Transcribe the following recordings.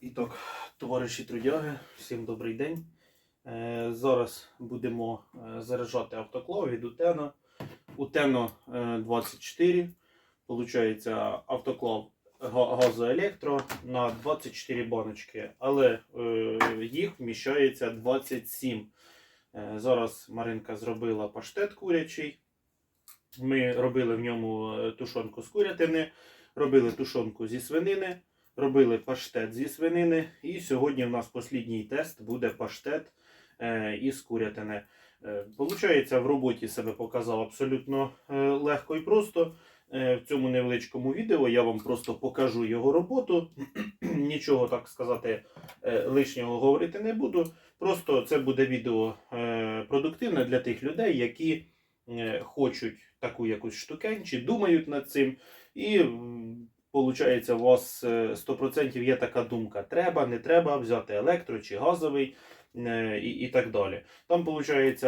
І так, товариші трудяги, всім добрий день. Е, зараз будемо е, заряджати автоклав від Утено. Утено е, 24. Получається автоклав га- газоелектро на 24 баночки, але е, їх вміщається 27. Е, зараз Маринка зробила паштет курячий. Ми робили в ньому е, тушонку з курятини, робили тушонку зі свинини робили паштет зі свинини. І сьогодні в нас останній тест буде паштет е, із курятини. Е, Получається, в роботі себе показав абсолютно е, легко і просто. В цьому невеличкому відео я вам просто покажу його роботу. Нічого так сказати лишнього говорити не буду. Просто це буде відео продуктивне для тих людей, які хочуть таку якусь штукень чи думають над цим. І Получається, у вас е, 100% є така думка: треба, не треба взяти електро чи газовий е, і, і так далі. Там, виходить,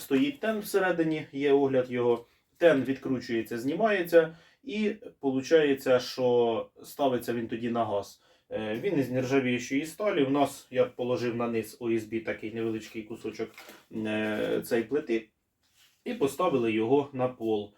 стоїть тен всередині, є огляд його. Тен відкручується, знімається, і виходить, що ставиться він тоді на газ. Е, Він із нержавіючої сталі. У нас я положив на низ ОСБ такий невеличкий кусочок е, цієї плити і поставили його на пол.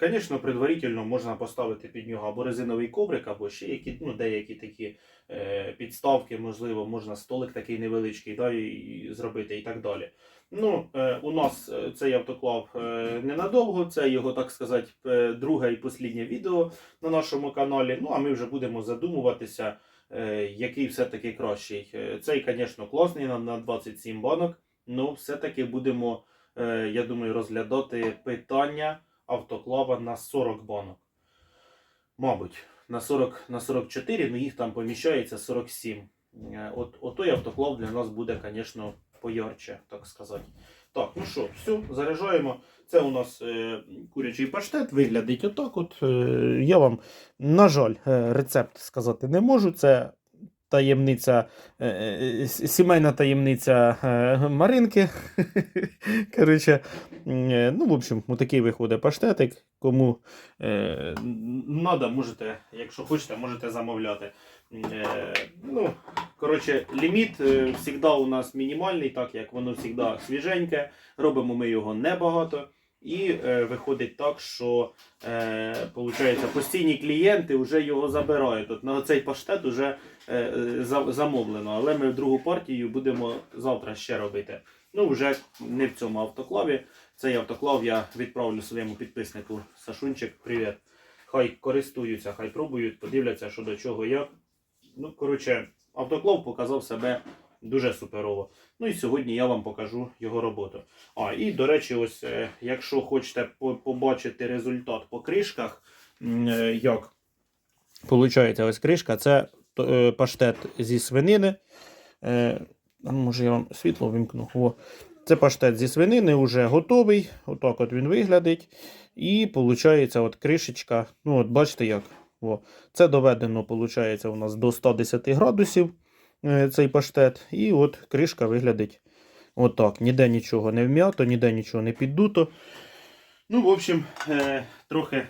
Звісно, предварительно можна поставити під нього або резиновий коврик, або ще які, ну, деякі такі е, підставки, можливо, можна столик такий невеличкий да, і, зробити і так далі. Ну, е, у нас е, цей автоклав е, ненадовго, це його, так сказати, е, друге і останнє відео на нашому каналі. Ну, а ми вже будемо задумуватися, е, який все-таки кращий. Е, Цей, звісно, класний на, на 27 банок, але все-таки будемо, е, я думаю, розглядати питання автоклава на 40 банок. Мабуть, на 40 на 44, ну їх там поміщається 47. Е, От, от той автоклав для нас буде, звісно, поярче, так сказати. Так, ну що, все, заряджаємо. Це у нас е, курячий паштет, виглядить отак. От, е, я вам, на жаль, е, рецепт сказати не можу. Це таємниця, е, е, с- сімейна таємниця е, Маринки. Коротше, е, ну, в общем, такий виходить паштетик. Кому е, надо, можете, якщо хочете, можете замовляти. Е, ну, коротше, ліміт е, завжди у нас мінімальний, так як воно завжди свіженьке. Робимо ми його небагато. І е, виходить так, що е, постійні клієнти вже його забирають. От на цей паштет вже е, е, замовлено, але ми другу партію будемо завтра ще робити. Ну, вже не в цьому автоклаві. Цей автоклав я відправлю своєму підписнику Сашунчик. Привіт. Хай користуються, хай пробують, подивляться, що до чого як. Ну, коротше, автоклав показав себе дуже суперово. Ну і сьогодні я вам покажу його роботу. А, і до речі, ось, е, якщо хочете побачити результат по кришках, е, як Получається, ось кришка, це е, паштет зі свинини. Е, може я вам світло вимкну. О. Це паштет зі свинини, вже готовий. Отак от він виглядить. І виходить, от кришечка. Ну, от бачите як. О. Це доведено, виходить, у нас до 110 градусів е, цей паштет. І от кришка виглядить отак. Ніде нічого не вм'ято, ніде нічого не піддуто. Ну, в общем, е, трохи,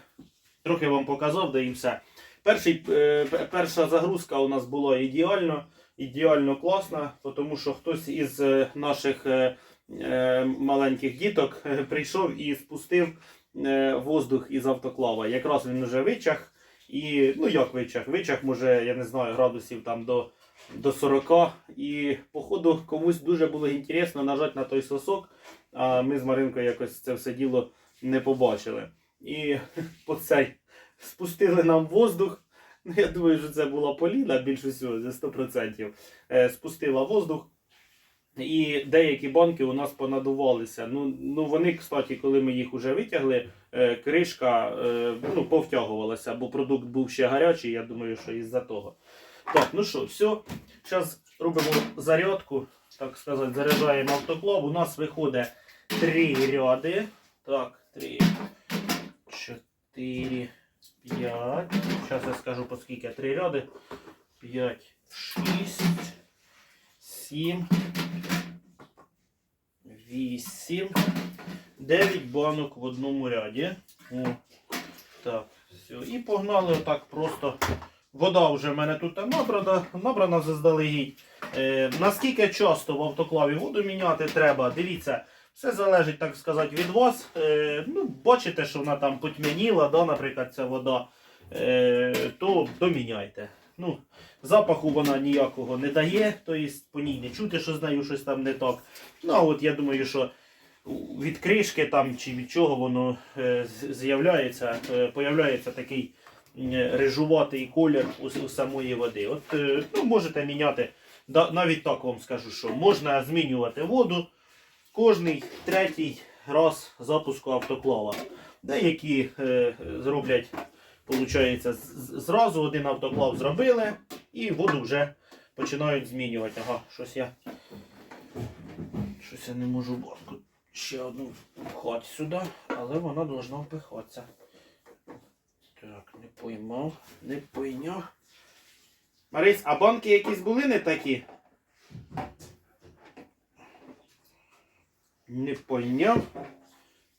трохи вам показав, да і все. Перший, е, перша загрузка у нас була ідеально, ідеально класна, тому що хтось із е, наших е, маленьких діток прийшов і спустив воздух із автоклава. Якраз він вже вичах. І, ну як вичах? Вичах, може, я не знаю, градусів там до, до 40. І, походу, комусь дуже було інтересно нажати на той сосок, а ми з Маринкою якось це все діло не побачили. І по цей спустили нам воздух. Ну, я думаю, що це була Поліна більш усього, за 100%. Е, спустила воздух. І деякі банки у нас понадувалися. Ну, ну вони, кстати, коли ми їх вже витягли, е, кришка е, ну, повтягувалася, бо продукт був ще гарячий, я думаю, що із-за того. Так, ну що, все. Зараз робимо зарядку, так сказати, заряджаємо автоклав. У нас виходить три ряди. Так, три, чотири, п'ять. Зараз я скажу по скільки. Три ряди. П'ять, шість, сім, вісім, дев'ять банок в одному ряді. О, так, все. І погнали отак просто Вода вже в мене тут набрана, набрана заздалегідь. Е, наскільки часто в автоклаві воду міняти треба, дивіться, все залежить, так сказати, від вас. Е, ну, бачите, що вона там потьмяніла, да, наприклад, ця вода, е, то доміняйте. Ну, запаху вона ніякого не дає, тобто по ній не чути, що з нею щось там не так. Ну, а от я думаю, що від кришки там чи від чого воно е, з'являється, е, появляється такий рижуватий колір у, у самої води. От е, ну, можете міняти, навіть так вам скажу, що можна змінювати воду кожний третій раз запуску автоклава. Деякі е, зроблять, виходить, зразу один автоклав зробили і воду вже починають змінювати. Ага, щось я. Щось я не можу банку ще одну впхати сюди, але вона должна впихатися. Так, не поймав, не пойняв. Марись, а банки якісь були не такі? Не пойняв.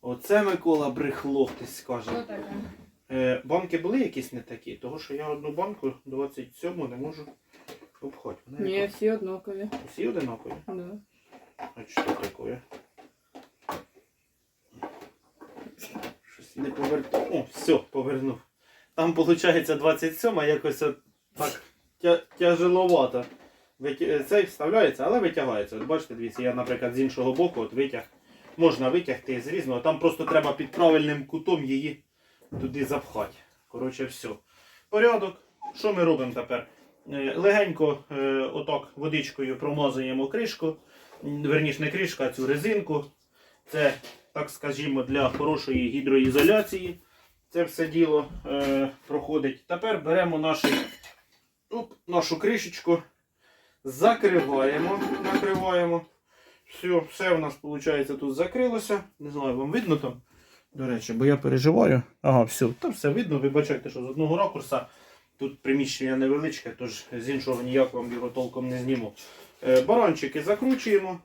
Оце Микола брехло, хтось скаже. Що таке? Е, банки були якісь не такі, тому що я одну банку 27 не можу обхати. Вона Ні, яка? всі однакові. Всі одинакові. Да. А що таке? Щось не повертав. О, все, повернув. Там виходить 27, а якось от так тя- тяжеловато. Витя- Цей вставляється, але витягається. От бачите, дивіться, я, наприклад, з іншого боку от витяг. Можна витягти з різного. Там просто треба під правильним кутом її туди запхати. Коротше, все. Порядок. Що ми робимо тепер? Е, Легенько е, отак водичкою промазуємо кришку. Верніше, не кришка, а цю резинку. Це, так скажімо, для хорошої гідроізоляції. Це все діло е, проходить. Тепер беремо наш, оп, нашу кришечку, закриваємо, накриваємо. Все, все у нас виходить тут закрилося. Не знаю, вам видно там. До речі, бо я переживаю. Ага, все, там все видно. Вибачайте, що з одного ракурса тут приміщення невеличке, тож з іншого ніяк вам його толком не зніму. Е, Баранчики закручуємо.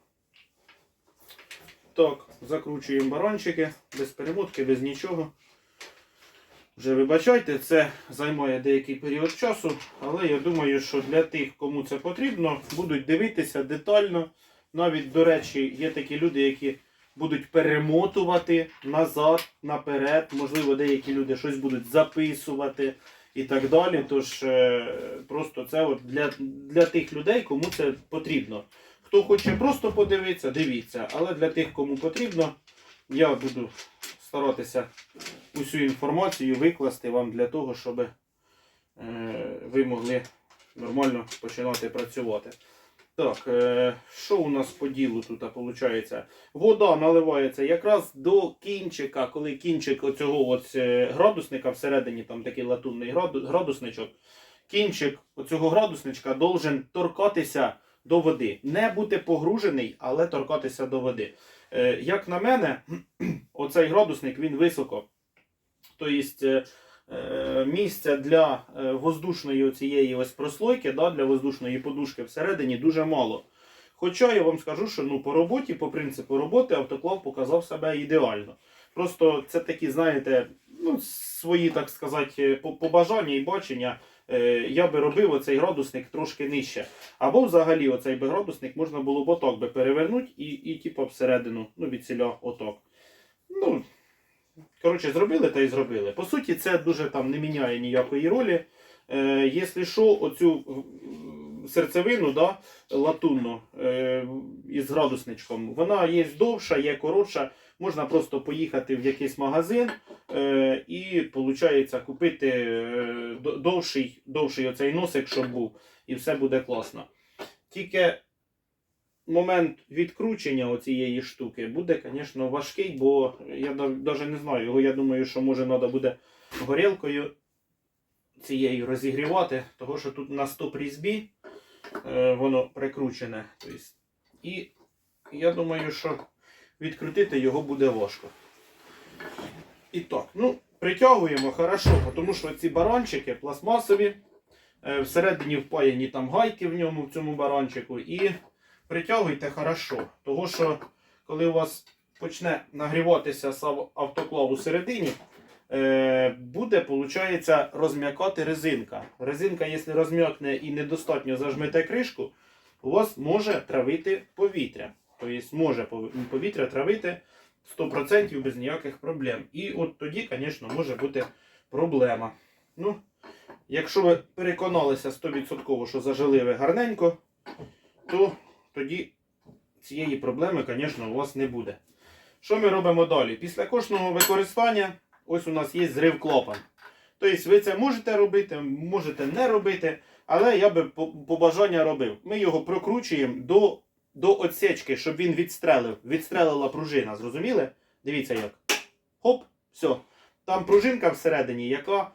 Так, закручуємо баранчики без перемотки, без нічого. Вже вибачайте, це займає деякий період часу, але я думаю, що для тих, кому це потрібно, будуть дивитися детально. Навіть, до речі, є такі люди, які будуть перемотувати назад, наперед. Можливо, деякі люди щось будуть записувати і так далі. Тож е, просто це от для, для тих людей, кому це потрібно. Хто хоче просто подивитися, дивіться. Але для тих, кому потрібно, я буду старатися усю інформацію викласти вам для того, щоб е, ви могли нормально починати працювати. Так, е, що у нас по ділу тут виходить? Вода наливається якраз до кінчика, коли кінчик оцього от е, градусника всередині, там такий латунний градусничок, кінчик оцього градусничка должен торкатися до води. Не бути погружений, але торкатися до води. Е, як на мене, оцей градусник він високо. Тобто е, е, місця для воздушної цієї ось прослойки, да, для воздушної подушки всередині дуже мало. Хоча я вам скажу, що ну, по роботі, по принципу роботи, автоклав показав себе ідеально. Просто це такі, знаєте, ну, свої, так сказати, побажання і бачення. Е, Я би робив оцей градусник трошки нижче. Або взагалі оцей би градусник можна було б отак би перевернути і, і типу, всередину, ну, від ціля отак. Ну, коротше, зробили та й зробили. По суті, це дуже там не міняє ніякої ролі. Е, якщо що, оцю серцевину да, латунну е, із градусничком, вона є довша, є коротша. Можна просто поїхати в якийсь магазин е, і, виходить, купити е, довший, довший оцей носик, щоб був, і все буде класно. Тільки момент відкручення оцієї штуки буде, звісно, важкий, бо я навіть не знаю, його я думаю, що може треба буде горілкою цією розігрівати, того що тут на стоп різьбі е, воно прикручене. І я думаю, що відкрутити його буде важко. І так, ну, притягуємо хорошо, тому що ці баранчики пластмасові, е, всередині впаяні там гайки в ньому, в цьому баранчику, і притягуйте хорошо. Того що, коли у вас почне нагріватися автоклав у середині, е, буде, виходить, розм'якати резинка. Резинка, якщо розм'якне і недостатньо зажмете кришку, у вас може травити повітря. Тобто може повітря травити 100% без ніяких проблем. І от тоді, звісно, може бути проблема. Ну, якщо ви переконалися 100%, що зажили ви гарненько, то тоді цієї проблеми, звісно, у вас не буде. Що ми робимо далі? Після кожного використання ось у нас є зрив клапан. Тобто ви це можете робити, можете не робити, але я би по, по бажання робив. Ми його прокручуємо до, до отсечки, щоб він відстрелив. Відстрелила пружина, зрозуміли? Дивіться як. Хоп, все. Там пружинка всередині, яка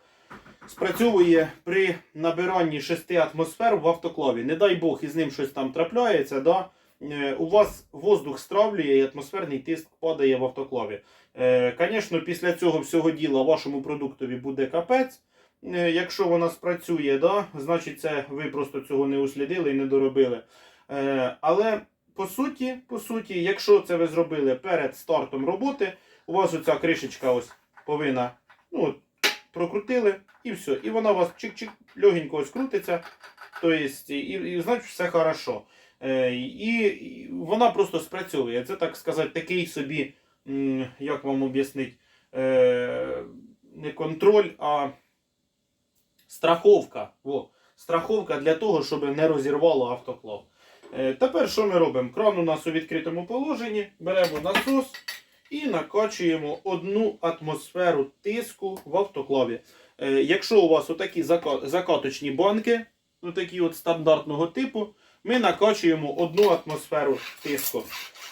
спрацьовує при набиранні 6 атмосфер в автоклаві. Не дай Бог, із ним щось там трапляється, да? е, у вас воздух стравлює і атмосферний тиск падає в автоклаві. Звісно, після цього всього діла вашому продуктові буде капець. Е, Якщо вона спрацює, да, значить це ви просто цього не услідили і не доробили. Е, Але по суті, по суті, якщо це ви зробили перед стартом роботи, у вас оця кришечка ось повинна ну, прокрутили і все. І вона у вас чик-чик легенько ось крутиться. Тобто, і, і значить все хорошо. Е, і, вона просто спрацьовує. Це так сказати, такий собі, як вам об'яснити, е, не контроль, а страховка. Во, страховка для того, щоб не розірвало автоклав. Е, тепер що ми робимо? Кран у нас у відкритому положенні, беремо насос і накачуємо одну атмосферу тиску в автоклаві. Е, якщо у вас отакі закаточні банки, ну такі от стандартного типу, ми накачуємо одну атмосферу тиску.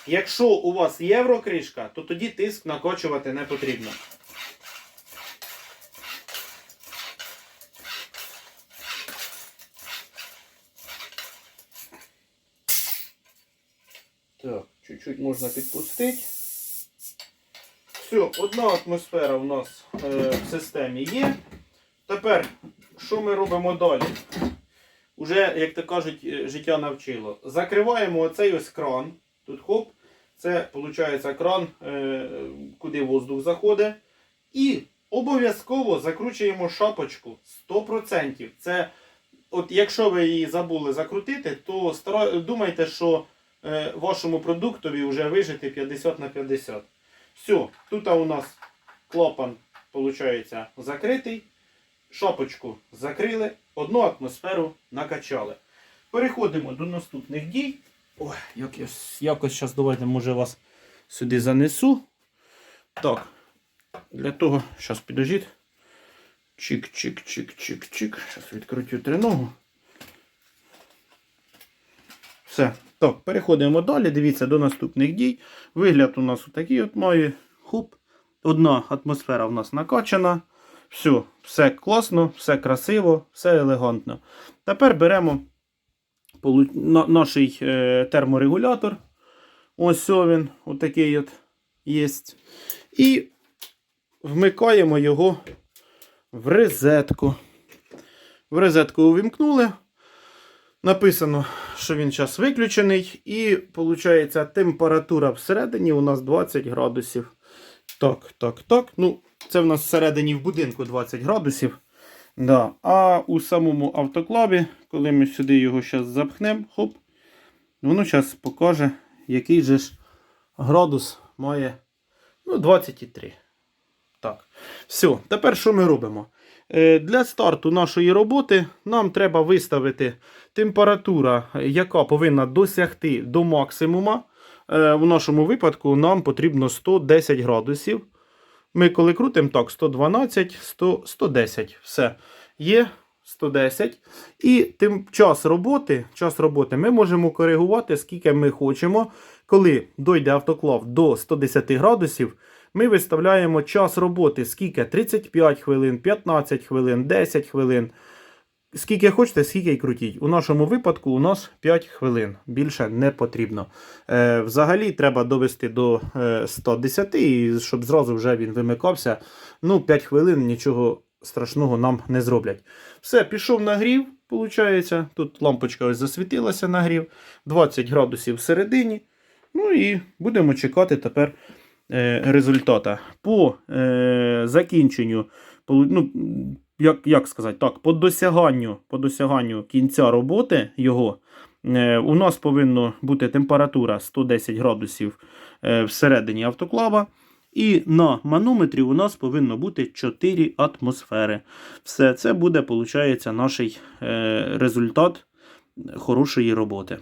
Якщо у вас єврокришка, то тоді тиск накачувати не потрібно. Так, чуть-чуть можна підпустити. Все, одна атмосфера у нас е, в системі є. Тепер, що ми робимо далі? Уже, як то кажуть, е, життя навчило. Закриваємо оцей ось кран. Тут хоп. Це виходить кран, е, куди воздух заходить. І обов'язково закручуємо шапочку 100%. Це, от якщо ви її забули закрутити, то стара... думайте, що вашому продуктові вже вижити 50 на 50. Все, тут у нас клапан, виходить, закритий. Шапочку закрили, одну атмосферу накачали. Переходимо до наступних дій. Ой, якось, якось зараз давайте, може, вас сюди занесу. Так, для того, зараз підожіть. Чик-чик-чик-чик-чик. Зараз відкрутю триногу. Все. Так, переходимо далі. Дивіться до наступних дій. Вигляд у нас отакий от має. Хоп. Одна атмосфера у нас накачана. Все, все класно, все красиво, все елегантно. Тепер беремо наш е, терморегулятор. Ось він, отакий от є. І вмикаємо його в розетку. В розетку увімкнули. Написано, що він зараз виключений. І виходить, температура всередині у нас 20 градусів. Так, так, так. Ну, це в нас всередині в будинку 20 градусів. Да. А у самому автоклаві, коли ми сюди його зараз запхнемо, хоп, воно зараз покаже, який же ж градус має ну, 23. Так. Все, тепер що ми робимо? Е, Для старту нашої роботи нам треба виставити температура, яка повинна досягти до максимума. Е, В нашому випадку нам потрібно 110 градусів. Ми коли крутимо так, 112, 100, 110. Все. Є 110. І тим час роботи, час роботи ми можемо коригувати, скільки ми хочемо. Коли дойде автоклав до 110 градусів, ми виставляємо час роботи, скільки 35 хвилин, 15 хвилин, 10 хвилин. Скільки хочете, скільки й крутіть. У нашому випадку у нас 5 хвилин. Більше не потрібно. Е, взагалі треба довести до е, 110, і щоб зразу вже він вимикався. Ну, 5 хвилин нічого страшного нам не зроблять. Все, пішов нагрів, виходить. Тут лампочка ось засвітилася нагрів. 20 градусів всередині. Ну і будемо чекати тепер е, результата. По е, закінченню, ну, як, як сказати, так, по досяганню, по досяганню кінця роботи його, е, у нас повинна бути температура 110 градусів е, всередині автоклава. І на манометрі у нас повинно бути 4 атмосфери. Все це буде, виходить, наш е, результат хорошої роботи.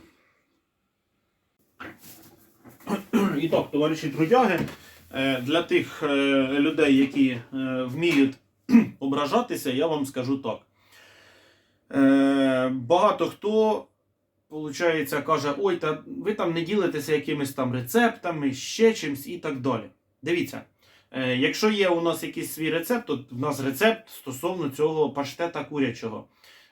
І так, товариші трудяги, е, для тих е, людей, які е, вміють ображатися, я вам скажу так. Багато хто, виходить, каже, ой, та ви там не ділитеся якимись там рецептами, ще чимсь і так далі. Дивіться, е, якщо є у нас якийсь свій рецепт, то в нас рецепт стосовно цього паштета курячого.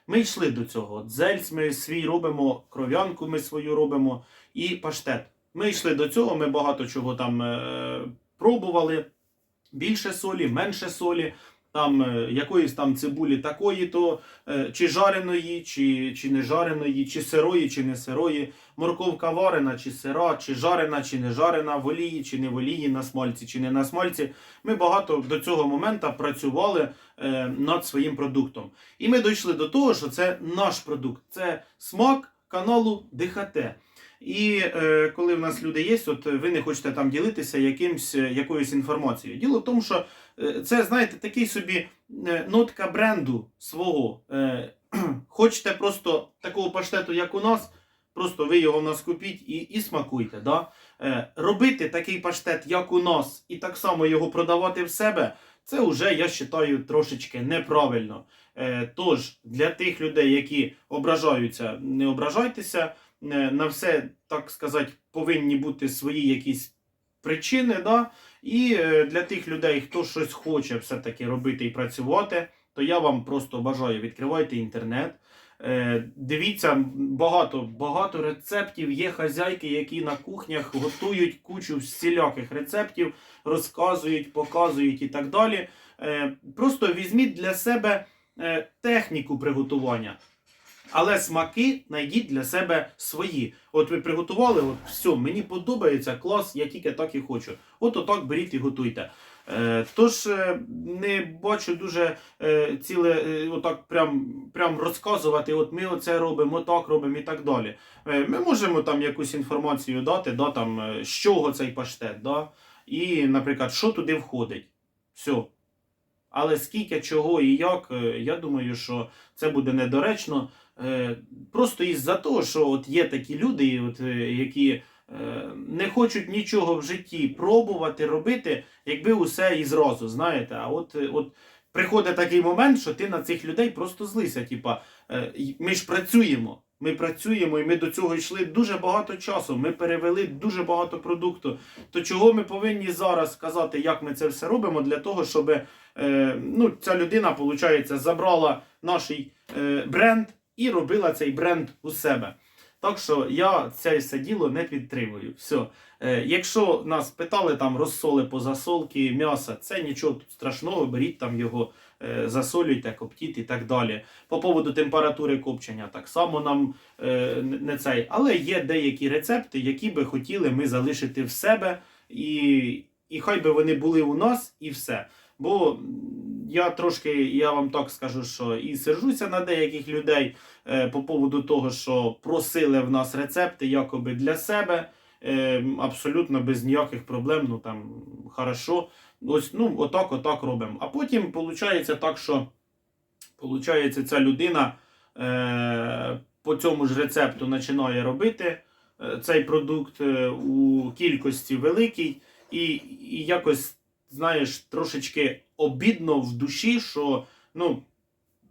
Ми йшли до цього. Дзельц ми свій робимо, кров'янку ми свою робимо і паштет. Ми йшли до цього, ми багато чого там е, пробували. Більше солі, менше солі, там е, якоїсь там цибулі такої, то е, чи жареної, чи, чи не жареної, чи сирої, чи не сирої, морковка варена, чи сира, чи жарена, чи не жарена, в олії, чи не в олії, на смальці, чи не на смальці. Ми багато до цього моменту працювали е, над своїм продуктом. І ми дійшли до того, що це наш продукт, це смак каналу ДХТ. І е, коли в нас люди є, от ви не хочете там ділитися якимсь, е, якоюсь інформацією. Діло в тому, що е, це, знаєте, такий собі е, нотка бренду свого. Е, хочете просто такого паштету, як у нас, просто ви його в нас купіть і, і смакуйте. Да? Е, робити такий паштет, як у нас, і так само його продавати в себе, це вже, я вважаю, трошечки неправильно. Е, тож, для тих людей, які ображаються, не ображайтеся. Е, на все, так сказати, повинні бути свої якісь причини. Да? І е, для тих людей, хто щось хоче все-таки робити і працювати, то я вам просто бажаю, відкривайте інтернет. Е, Дивіться, багато, багато рецептів. Є хазяйки, які на кухнях готують кучу всіляких рецептів, розказують, показують і так далі. Просто візьміть для себе техніку приготування. Але смаки знайдіть для себе свої. От ви приготували, от все, мені подобається, клас, я тільки так і хочу. От отак беріть і готуйте. Е, тож е, не бачу дуже е, ціле е, отак прям, прям розказувати, от ми оце робимо, отак робимо і так далі. Е, ми можемо там якусь інформацію дати, да, там, е, з чого цей паштет, да, і, наприклад, що туди входить. Все. Але скільки, чого і як, е, я думаю, що це буде недоречно. Е, Просто із-за того, що от є такі люди, от, е, які не хочуть нічого в житті пробувати, робити, якби усе і зразу, знаєте. А от, от приходить такий момент, що ти на цих людей просто злися. Типа, ми ж працюємо. Ми працюємо і ми до цього йшли дуже багато часу. Ми перевели дуже багато продукту. То чого ми повинні зараз сказати, як ми це все робимо, для того, щоб е, ну, ця людина, виходить, забрала наш е, бренд і робила цей бренд у себе. Так що я це все діло не підтримую. Все. Е, якщо нас питали там розсоли по засолки м'яса, це нічого тут страшного, беріть там його, засолюйте, коптіть і так далі. По поводу температури копчення, так само нам е, не цей. Але є деякі рецепти, які би хотіли ми залишити в себе, і, і хай би вони були у нас, і все. Бо я трошки, я вам так скажу, що і сержуся на деяких людей е, по поводу того, що просили в нас рецепти якоби для себе, е, абсолютно без ніяких проблем. Ну там хорошо. Ось, ну, отак, отак робимо. А потім виходить так, що виходить, ця людина е, по цьому ж рецепту починає робити е, цей продукт е, у кількості великій, і, і якось, знаєш, трошечки обідно в душі, що ну,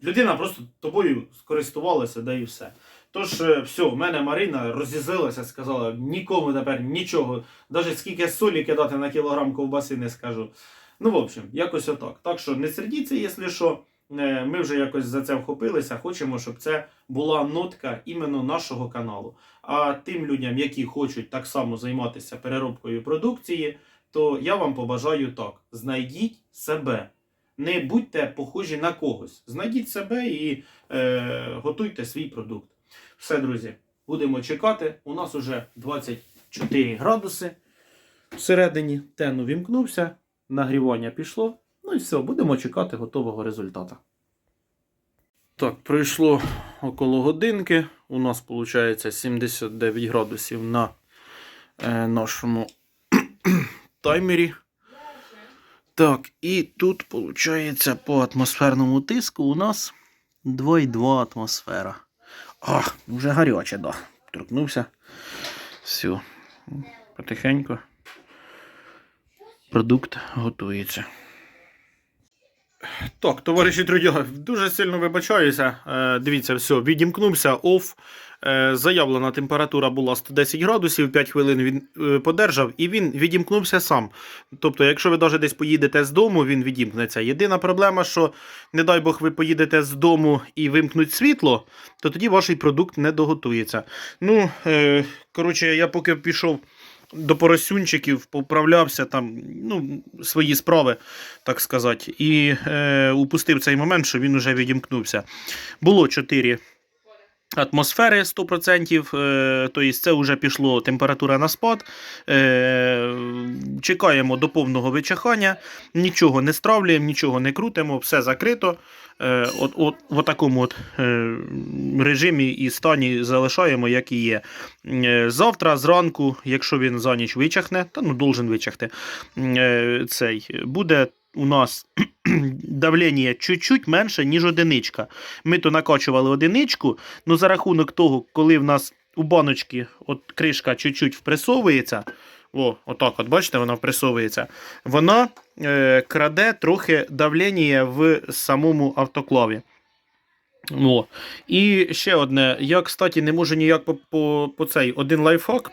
людина просто тобою скористувалася, да і все. Тож, е, все, в мене Марина розізлилася, сказала, нікому тепер нічого, навіть скільки солі кидати на кілограм ковбаси не скажу. Ну, в общем, якось отак. Так що не сердіться, якщо що. Е, Ми вже якось за це вхопилися, хочемо, щоб це була нотка іменно нашого каналу. А тим людям, які хочуть так само займатися переробкою продукції, то я вам побажаю так: знайдіть себе. Не будьте похожі на когось. Знайдіть себе і е, готуйте свій продукт. Все, друзі, будемо чекати. У нас уже 24 градуси. всередині, тен увімкнувся, нагрівання пішло. Ну і все, будемо чекати готового результату. Так, пройшло около годинки. У нас виходить 79 градусів на е, нашому таймері. Так, і тут виходить по атмосферному тиску у нас 2,2 атмосфера. А, вже гаряче, да. Торкнувся. Все. Потихеньку. Продукт готується. Так, товариші трудяги, дуже сильно вибачаюся. Е, дивіться, все, відімкнувся оф. Е, заявлена температура була 110 градусів, 5 хвилин він е, подержав і він відімкнувся сам. Тобто, якщо ви навіть десь поїдете з дому, він відімкнеться. Єдина проблема, що, не дай Бог, ви поїдете з дому і вимкнуть світло, то тоді ваш продукт не доготується. Ну, е, коротше, я поки пішов до поросюнчиків, поправлявся там, ну, свої справи, так сказати, і е, упустив цей момент, що він уже відімкнувся. Було 4 атмосфери 100%, е, тобто це вже пішло температура на спад. Е, чекаємо до повного вичахання, нічого не стравлюємо, нічого не крутимо, все закрито. Е, от, от, в такому от, режимі і стані залишаємо, як і є. Завтра зранку, якщо він за ніч вичахне, та ну должен вичахти, цей, буде у нас давлення чуть-чуть менше, ніж одиничка. Ми то накачували одиничку, але за рахунок того, коли в нас у баночці от кришка чуть-чуть впресовується, о, отак, от бачите, вона впресовується, вона е, краде трохи давлення в самому автоклаві. О. І ще одне. Я, кстати, не можу ніяк по, по, по цей один лайфхак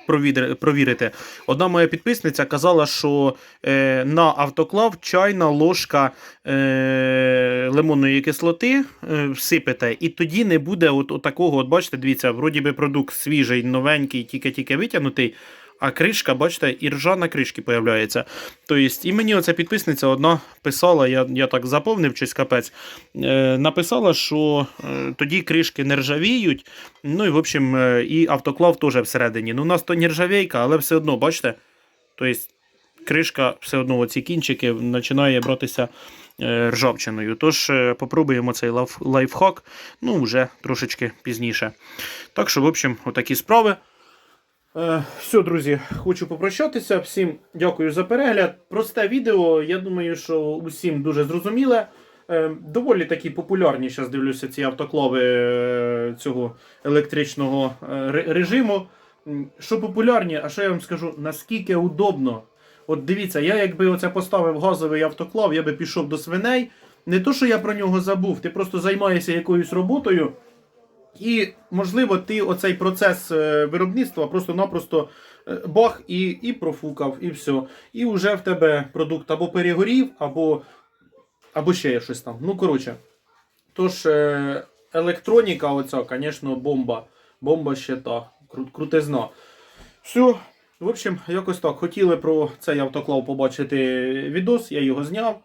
провірити. Одна моя підписниця казала, що е, на автоклав чайна ложка е, лимонної кислоти е, всипете, і тоді не буде от, от такого, от бачите, дивіться, вроді би продукт свіжий, новенький, тільки-тільки витягнутий. А кришка, бачите, і ржа на кришці появляється. Тобто, і мені оця підписниця одна писала, я, я так заповнив щось капець. Е, написала, що е, тоді кришки не ржавіють. Ну і в общем, е, і автоклав теж всередині. Ну, у нас то не ржавейка, але все одно, бачите? Тобто, кришка все одно, оці кінчики починає братися е, ржавчиною. Тож е, попробуємо цей лайфхак, ну, вже трошечки пізніше. Так що, в общем, отакі справи. Е, все, друзі, хочу попрощатися. Всім дякую за перегляд. Просте відео. Я думаю, що усім дуже зрозуміле. Е, доволі такі популярні, зараз дивлюся, ці автоклави е, цього електричного режиму. Що популярні, а що я вам скажу, наскільки удобно. От дивіться, я якби оце поставив газовий автоклав, я би пішов до свиней. Не то, що я про нього забув, ти просто займаєшся якоюсь роботою. І, можливо, ти оцей процес е, виробництва просто-напросто е, бах і, і профукав, і все. І вже в тебе продукт або перегорів, або, або ще щось там. Ну, коротше. Тож, е, електроніка, оця, звісно, бомба. Бомба ще та. Крутизна. Все. В общем, якось так. Хотіли про цей автоклав побачити відос, я його зняв.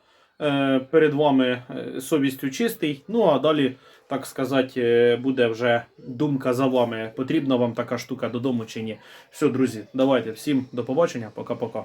Перед вами совістю чистий. Ну а далі, так сказати, е, буде вже думка за вами. Потрібна вам така штука додому чи ні. Все, друзі, давайте всім до побачення. Пока-пока.